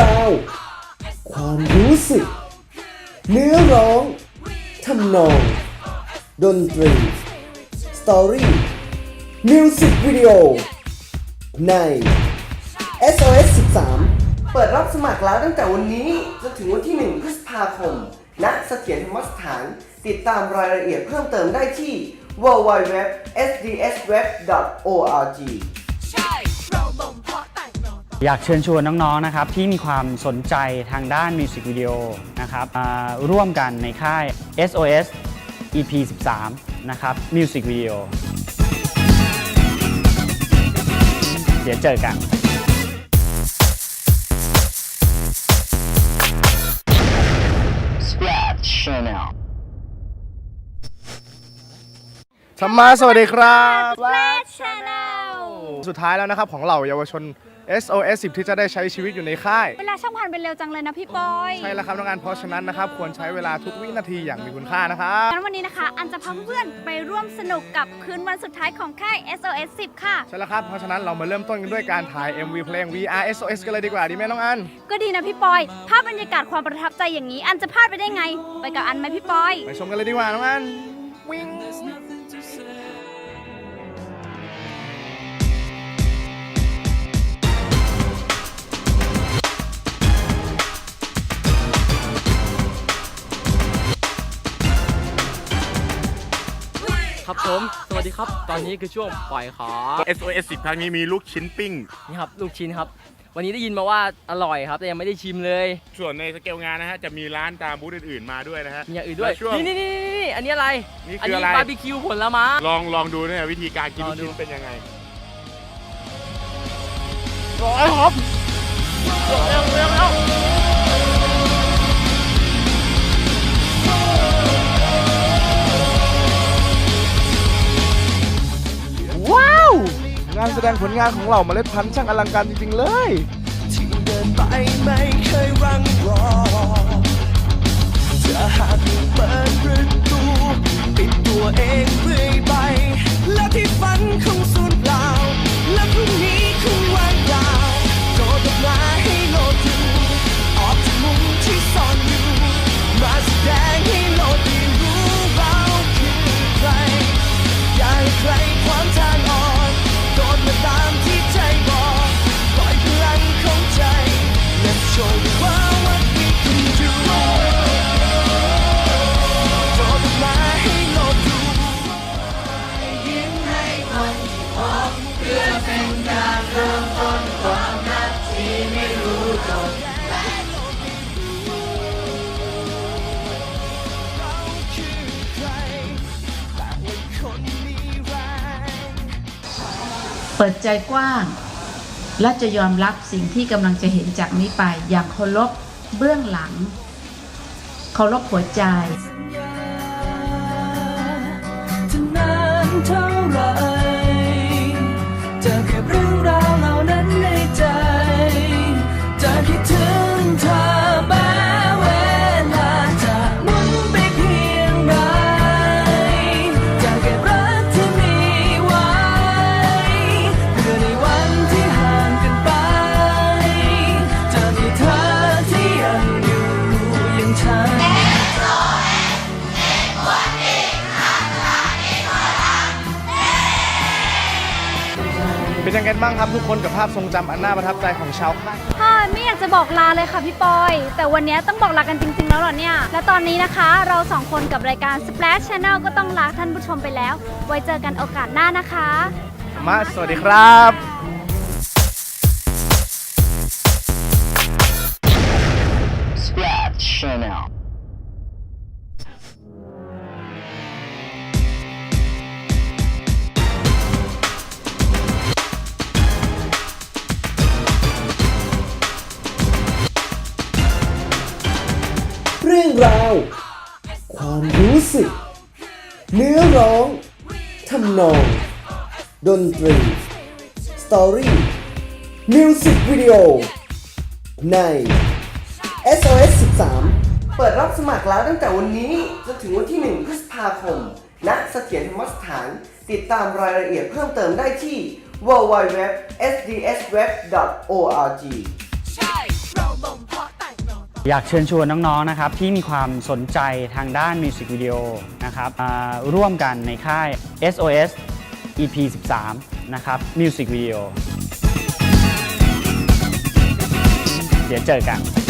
ราว ความรู้สึก เนื้อร้องทำนอง ดนตรี สตอรี่มิวสิกวิดีโอใน SOS 13 เปิดรับสมัครแล้วตั้งแต่วันนี้ จนถึงวันที่ 1 พฤษภาคม ณ เสถียรธรรมสถาน ติดตามรายละเอียดเพิ่มเติมได้ที่ www.sdsweb.org อยากเชิญชวนน้องๆนะครับที่มีความสนใจทางด้านมิวสิกวิดีโอนะครับมาร่วมกันในค่าย SOS EP 13นะครับมิวสิกวิดีโอเดี๋ยวเจอกัน Splash Channel ธรรมาสวัสดีครับ Flash Channel สุดท้ายแล้วนะครับของเหล่าเยาวชน SOS 10 ที่จะได้ใช้ชีวิตอยู่ในค่าย เวลาช่างผ่านไปเร็วจังเลยนะพี่ปอยใช่แล้วครับน้องอันเพราะฉะนั้นนะครับควรใช้เวลาทุกวินาทีอย่างมีคุณค่านะครับ งั้นวันนี้นะคะ อันจะพาเพื่อนๆไปร่วมสนุกกับคืนวันสุดท้ายของค่าย SOS 10 ค่ะ ใช่แล้วครับ เพราะฉะนั้นเรามาเริ่มต้นกันด้วยการถ่าย MV เพลง VR SOS กันเลยดีกว่าดีไหมน้องอัน ก็ดีนะพี่ปอย ภาพบรรยากาศความประทับใจอย่างนี้ อันจะพลาดไปได้ไง ไปกับอันไหมพี่ปอย ไปชมกันเลยดีกว่าน้องอันวิ่ ผม สวัสดีครับ ตอนนี้คือช่วงปล่อยขอ SOS 10ครั้งนี้มีลูกชิ้นปิ้ง นี่ครับ ลูกชิ้นครับ วันนี้ได้ยินมาว่าอร่อยครับ แต่ยังไม่ได้ชิมเลย ส่วนในสเกลงานนะฮะ จะมีร้านตามบูธอื่นๆมาด้วยนะฮะมีอย่างอื่นด้วย แล้ช่วง นี่นี่นี่นี่อันนี้อะไรนี่คืออะไร บาร์บีคิวผลไม้ ลองลองดูนะวิธีการกินลลูอกงดู ชิ้นเป็นยังไง ร้อยครับว้ แสดงผลงานของเหล่าเมล็ดพันธุ์ช่างอลังการจริงๆเลยที่เดินไปไม่เคยรังรอจะหากเปิดประตูปิดตัวเอง เปิดใจกว้าง และจะยอมรับสิ่งที่กำลังจะเห็นจากนี้ไป อย่างเคารพเบื้องหลัง เคารพหัวใจ เป็นยังไงบ้างครับทุกคนกับภาพทรงจำอันน่าประทับใจของชาวค่ายค่ะไม่อยากจะบอกลาเลยค่ะพี่ปอย แต่วันนี้ต้องบอกลากันจริง ๆ แล้วเหรอเนี่ย และตอนนี้นะคะเราสองคนกับรายการ Splash Channel ก็ต้องลาท่านผู้ชมไปแล้ว ไว้เจอกันโอกาสหน้านะคะมาสวัสดีครับ Splash Channel รู้สึก เนื้อร้องทำนอง ดนตรี สตอรี่มิวสิกวิดีโอใน SOS 13 เปิดรับสมัครแล้วตั้งแต่วันนี้ จนถึงวันที่ 1 พฤษภาคม ณเสถียรธรรมสถาน ติดตามรายละเอียดเพิ่มเติมได้ที่ www.sdsweb.org อยากเชิญชวนน้องๆนะครับที่มีความสนใจทางด้านมิวสิกวิดีโอนะครับร่วมกันในค่าย SOS EP 13นะครับมิวสิกวิดีโอเดี๋ยวเจอกัน